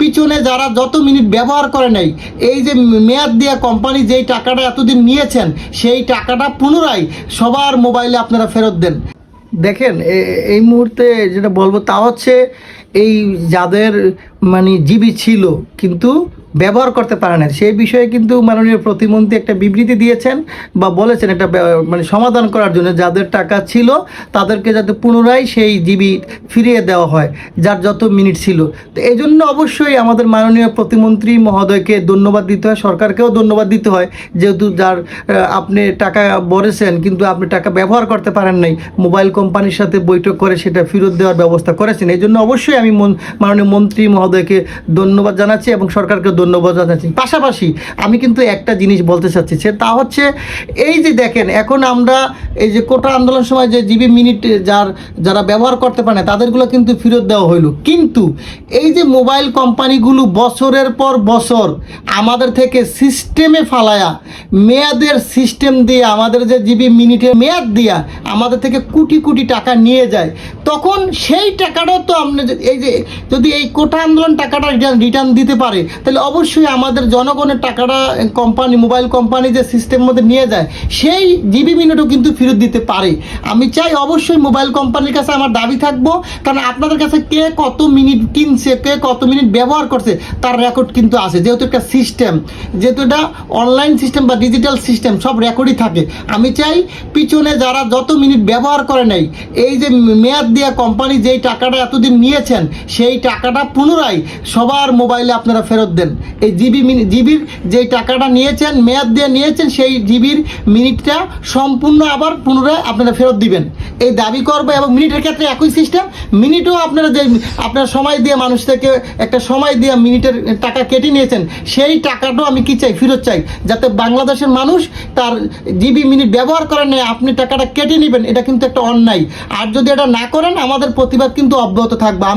পিছনে যারা যত মিনিট ব্যবহার করে নাই, এই যে মেয়াদ দেওয়া কোম্পানি যেই টাকাটা এতদিন নিয়েছেন, সেই টাকাটা পুনরায় সবার মোবাইলে আপনারা ফেরত দেন। দেখেন এই মুহূর্তে যেটা বলব তা হচ্ছে, এই যাদের মানে জিবি ছিল, কিন্তু ব্যবহার করতে পারে না সেই বিষয়ে কিন্তু মাননীয় প্রতিমন্ত্রী একটা বিবৃতি দিয়েছেন বা বলেছেন একটা ব্যা- মানে সমাধান করার জন্য যাদের টাকা ছিল তাদেরকে যাতে পুনরায় সেই জিবি ফিরিয়ে দেওয়া হয়, যার যত মিনিট ছিল। তো এই জন্য অবশ্যই আমাদের মাননীয় প্রতিমন্ত্রী মহোদয়কে ধন্যবাদ দিতে হয়, সরকারকেও ধন্যবাদ দিতে হয়, যেহেতু যার আপনি টাকা বলেছেন কিন্তু আপনি টাকা ব্যবহার করতে পারেন নাই, মোবাইল কোম্পানির সাথে বৈঠক করে সেটা ফেরত দেওয়ার ব্যবস্থা করেছেন। এই জন্য অবশ্যই আমি মন- মাননীয় মন্ত্রী মহোদয়কে ধন্যবাদ জানাচ্ছি এবং সরকারকে ধন্যবাদ জানাচ্ছি। পাশাপাশি আমি কিন্তু একটা জিনিস বলতে চাচ্ছি সে তা হচ্ছে এই যে দেখেন, এখন আমরা এই যে কোটা আন্দোলন সময় যে জিবি মিনিট যার, যারা ব্যবহার করতে পারে না তাদেরগুলো কিন্তু ফেরত দেওয়া হইল। কিন্তু এই যে মোবাইল কোম্পানিগুলো বছরের পর বছর আমাদের থেকে সিস্টেমে ফালায়া, মেয়াদের সিস্টেম দিয়ে আমাদের যে জিবি মিনিটের মেয়াদ দিয়া আমাদের থেকে কোটি কোটি টাকা নিয়ে যায় তখন সেই টাকাটাও তো আপনি এই যে যদি এই কোটা আন্দোলন টাকাটা রিটার্ন দিতে পারে, তাহলে অবশ্যই আমাদের জনগণের টাকাটা কোম্পানি মোবাইল কোম্পানি যে সিস্টেম মধ্যে নিয়ে যায়, সেই জিবি মিনিটও কিন্তু ফেরত দিতে পারে। আমি চাই অবশ্যই মোবাইল কোম্পানির কাছে আমার দাবি থাকব, কারণ আপনাদের কাছে কে কত মিনিট কিনছে, কে কত মিনিট ব্যবহার করছে, তার রেকর্ড কিন্তু আছে। যেহেতু একটা সিস্টেম যেহেতু এটা অনলাইন সিস্টেম বা ডিজিটাল সিস্টেম সব রেকর্ডই থাকে। আমি চাই পিছনে যারা যত মিনিট ব্যবহার করে নাই, এই যে মেয়াদ দেওয়া কোম্পানি যেই টাকাটা এতদিন নিয়েছেন, সেই টাকাটা পুনরায় সবার মোবাইলে আপনারা ফেরত দেন। এই জিবি জিবির যেই টাকাটা নিয়েছেন, মেয়াদ দিয়ে নিয়েছেন, সেই জিবির মিনিটটা সম্পূর্ণ আবার পুনরায় আপনারা ফেরত দিবেন। এই দাবি করব এবং মিনিটের ক্ষেত্রে একই সিস্টেম। মিনিটও আপনারা যে আপনার সময় দিয়ে মানুষ থেকে একটা সময় দিয়ে মিনিটের টাকা কেটে নিয়েছেন, সেই টাকাটাও আমি কি চাই? ফেরত চাই। যাতে বাংলাদেশের মানুষ তার জিবি মিনিট ব্যবহার করেন না আপনি টাকাটা কেটে নেবেন, এটা কিন্তু একটা অন্যায়। আর যদি এটা না করেন, আমাদের প্রতিবাদ কিন্তু অব্যাহত থাকবে। আমি